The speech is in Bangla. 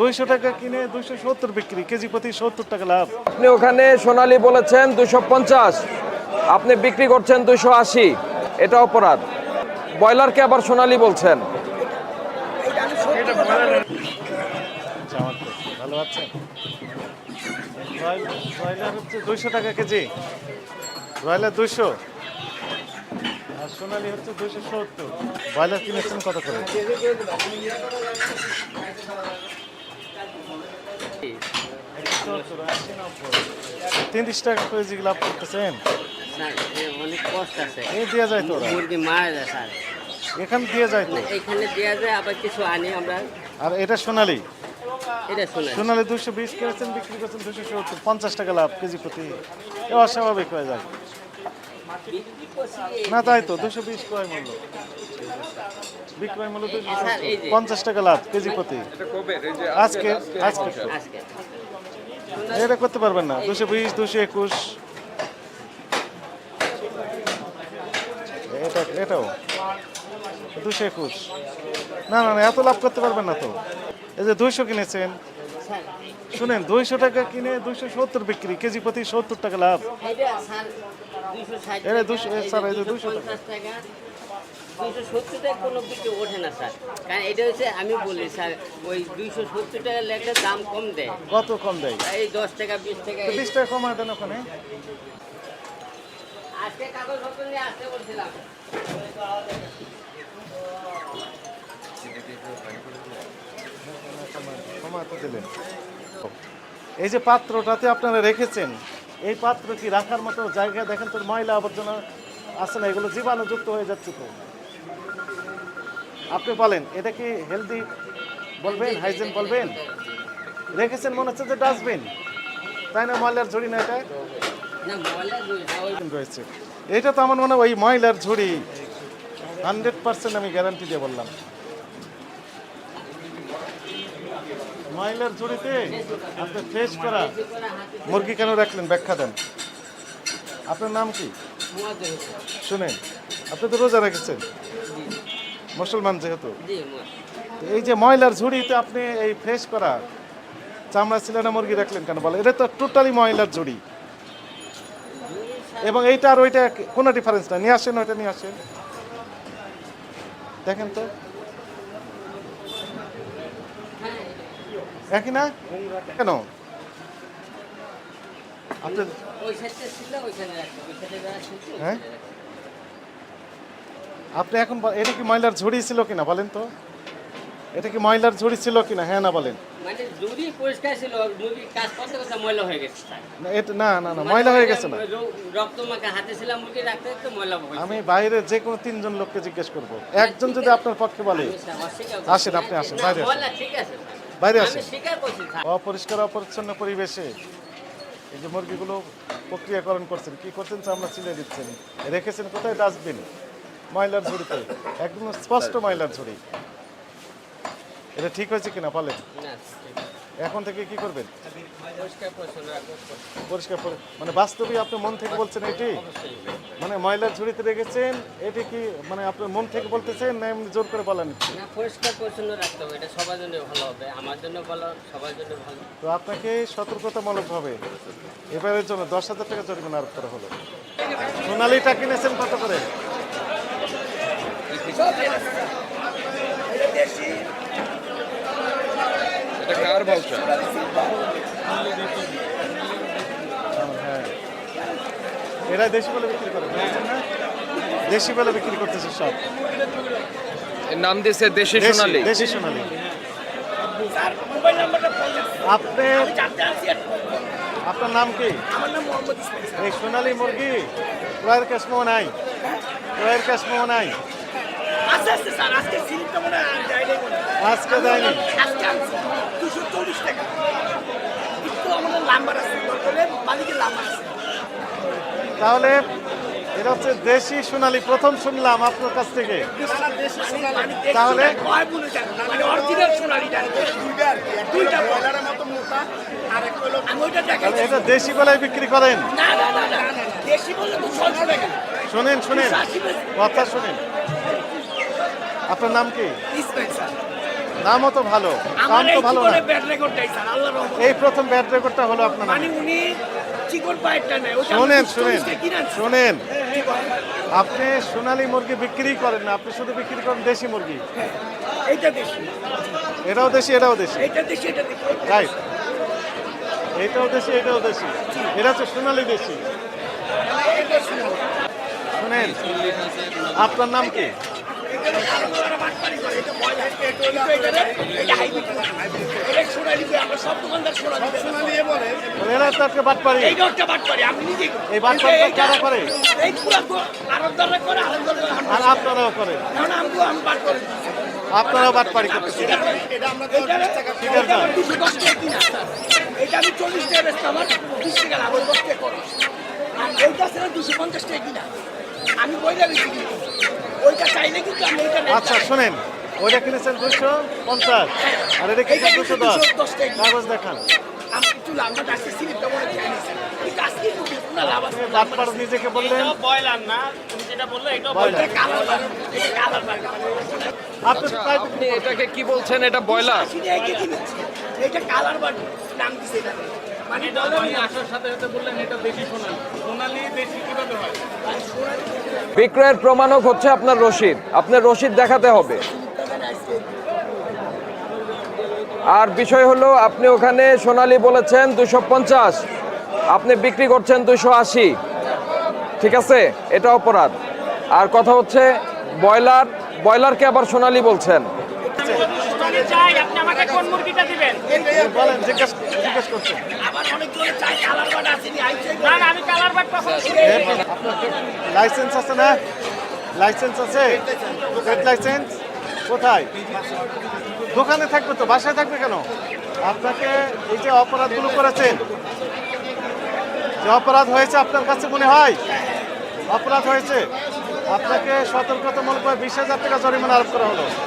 দুইশো টাকা কিনে দুইশো সত্তর বিক্রি কেজি প্রতি সত্তর টাকা লাভ। আপনি ওখানে সোনালী বলেছেন দুশো পঞ্চাশ আপনি বিক্রি করছেন দুশো আশি এটা অপরাধ। ব্রয়লারকে আবার সোনালী বলছেন। আচ্ছা, আমার তো ভালো আছেন? ব্রয়লার হচ্ছে দুইশো টাকা কেজি। ব্রয়লার দুইশো। আর সোনালি হচ্ছে দুইশো সত্তর। ব্রয়লার কিনেছেন কত করে? তিরিশ টাকা কেজি লাভ করতেছেন? স্যার এ অনেক কষ্ট আছে। এ দেওয়া যায় তো মুরগি মারা যায় স্যার। এখানে দিয়ে যায় তো? এখানে দেওয়া যায় আবার কিছু আনি আমরা। আর এটা সোনালি? এটা শুনে সোনালি দুশো বিশ বিক্রি করছেন দুশো সত্তর পঞ্চাশ টাকা লাভ কেজি প্রতি। অস্বাভাবিক হয়ে যায়। না তাই তো দুশো বিশ ক্রয় মূল্য? বিক্রয় মূল্য দুশো স্যার, এই যে- পঞ্চাশ টাকা লাভ কেজি প্রতি। আজকে আজকে আজকে এটা করতে পারবেন না। দুশো বিশ দুশো একুশ। এটা এটাও। দুশো একুশ। না না না এত লাভ করতে পারবেন না তো। এই যে দুইশো কিনেছেন। শুনেন দুইশো টাকা কিনে দুইশো সত্তর বিক্রি কেজি প্রতি সত্তর টাকা লাভ। এটা দুশো স্যার, এই যে দুশো টাকা। দুশো সত্তর টাকা কোনো বিক্রি ওঠে না স্যার। কারণ এটা হচ্ছে আমি বলি স্যার ওই দুইশো সত্তর টাকা লেখলে দাম কম দেয়। কত কম দেয়? এই দশ টাকা বিশ টাকা বিশ টাকা কমায় দেন ওখানে। আজকে কাগজপত্র নিয়ে আসতে বলছিলাম। এই যে পাত্রটাতে আপনারা রেখেছেন এই পাত্র কি রাখার মতো জায়গা? দেখেন তো ময়লা আবর্জনা আছে না এগুলো জীবাণুযুক্ত হয়ে যাচ্ছে তো। আপনি বলেন এটা কি হেলদি বলবেন হাইজেন বলবেন? রেখেছেন মনে হচ্ছে যে ডাস্টবিন তাই না ময়লার ঝুড়ি না এটা? রয়েছে। এটা তো আমার মনে হয় ওই ময়লার ঝুড়ি। হান্ড্রেড পার্সেন্ট আমি গ্যারান্টি দিয়ে বললাম। ময়লার ঝুড়িতে আপনি ফ্রেশ করা মুরগি কেন রাখলেন? ব্যাখ্যা দেন। আপনার নাম কি? শুনেন আপনি তো রোজা রেখেছেন। মুসলমান যেহেতু। এই যে ময়লার ঝুড়িতে আপনি এই ফ্রেশ করা চামড়া ছিলানা মুরগি রাখলেন কেন বলে এটা তো টোটালি ময়লার ঝুড়ি। এবং এইটা আর ওইটা কোনো ডিফারেন্স না নিয়ে আসেন ওইটা নিয়ে আসেন। দেখেন তো। একই না? কেন? আপনি ওই আপনি এখন এটা কি ময়লার ঝুড়ি ছিল কিনা বলেন তো? এটা কি ময়লার ঝুড়ি ছিল কিনা? হ্যাঁ না বলেন। আমি বাইরে যে কোনো তিনজন লোককে জিজ্ঞেস করব। একজন যদি আপনার পক্ষে বলে। আসেন, আপনি আসেন, বাইরে। বাইরে আসেন। অপরিষ্কার অপরিচ্ছন্ন পরিবেশে এই যে মুরগিগুলো প্রক্রিয়াকরণ করছেন কি করছেন? আমরা ছিলে দিচ্ছেন। রেখেছেন কোথায়? ডাস্টবিন। ময়লার ঝুড়িতে। একদম স্পষ্ট ময়লার ঝুড়ি। এটা ঠিক হয়েছে কিনা বলেন এখন থেকে কি করবেন? পরিষ্কার মানে বাস্তবে আপনি মন থেকে বলছেন এটি? মানে ময়লার ঝুড়িতে রেখেছেন এটি কি মানে আপনার মন থেকে বলতেছেন না এমনি জোর করে বলেন না পরিষ্কার পরিচ্ছন্ন রাখতে হবে। এটা সবার জন্য ভালো হবে। আমার জন্য ভালো সবার জন্য ভালো। তো আপনাকে সতর্কতামূলকভাবে এবারের জন্য দশ হাজার টাকা জরিমানা আরোপ করা হলো। সোনালিটা কিনেছেন কত করে? এটা কার ভাউচার এরা দেশি বলে বিক্রি করে? দেশি বলে বিক্রি করতেছে সব। এর নাম দিয়েছে দেশি সোনালী। দেশি সোনালি। আপনি আপনার নাম কি? এই সোনালি মুরগি ক্রয়ের মোহ নাই ক্রয়ের মোহ নাই আস্তে আস্তে স্যার আজকে সিলিপটা মনে হয় দেয়নি মনে আজকে দেয়নি আজকে আনছি। দুশো চল্লিশ টাকা। একটু আমাদের নাম্বার আছে মালিকের নাম্বার আছে। তাহলে এটা হচ্ছে দেশি সোনালি প্রথম শুনলাম আপনার কাছ থেকে। সারা দেশে সোনালি। মানে তাহলে? মানে এটা দেশি গলায় বিক্রি করেন। না না না না না, না, দেশি বললে তো ছয়শো টাকা। শুনেন শুনেন। কথা শুনেন। আপনার নাম কি? দামও তো ভালো এই তো ভালো না। ব্যাড এই প্রথম ব্যাট রেকর্ডটা হলো আপনার মানে উনি চিকন পায়েরটা নেয় শোনেন শোনেন শোনেন। আপনি সোনালী মুরগি বিক্রি করেন না আপনি শুধু বিক্রি করেন দেশি মুরগি? এইটা দেশি। এটাও দেশি এটাও দেশি? এইটা দেশি এটা দেশি রাইট এটাও দেশি এটাও দেশি? এটা হচ্ছে সোনালী দেশি। শুনেন আপনার নাম কি? আমরা আমি এই কারা করে? এই পুরা আড়তদাররা করে, আড়তদাররা আর আপনারাও আমি বাট করে বাটপারি করতেছেন এটা- এটা ঠিক আছে। 210 টাকা কিনা, এটা আমি 40 টাকা বেচতাম, আমার 20 টাকা লাভ, 10 টাকা খরচ। আর এইটা স্যার 250 টাকা কিনা। আমি বইটা বেশি ওইটা চাইলে কিন্তু আমি নেই। আচ্ছা শুনেন ওইটা কিনেছেন দুশো পঞ্চাশ। আর এটা কিনেছেন দুশো। দশ 210 কাগজ দেখান। নিজেকে বললেন। বয়লার না তুমি যেটা বলল এটাও বয়লার। এটা কালার বার এটা কালার বার। আপনি এটাকে কি বলছেন? এটা নিচ্ছে এটা কালার বার নাম দিছে মানে হয়? বিক্রয়ের প্রমাণক হচ্ছে আপনার রসিদ আপনার রসিদ দেখাতে হবে। আর বিষয় হলো আপনি ওখানে সোনালী বলেছেন দুশো পঞ্চাশ। আপনি বিক্রি করছেন দুশো আশি। ঠিক আছে? এটা অপরাধ। আর কথা হচ্ছে ব্রয়লার ব্রয়লারকে আবার সোনালী বলছেন। চাই আপনি আমাকে কোন মুরগিটা দিবেন? বলেন জিজ্ঞেস জিজ্ঞেস করছেন। আবার অনেক চাই কালার বার আসেনি না না আমি কালার বাট পছন্দ করি লাইসেন্স আছে না? লাইসেন্স আছে? ট্রেড লাইসেন্স কোথায়? দোকানে থাকবে তো বাসায় থাকবে কেন? আপনাকে এই যে অপরাধগুলো করেছেন যে অপরাধ হয়েছে আপনার কাছে মনে হয়? অপরাধ হয়েছে? আপনাকে সতর্কতামূলক বিশ হাজার টাকা জরিমানা আরোপ করা হলো।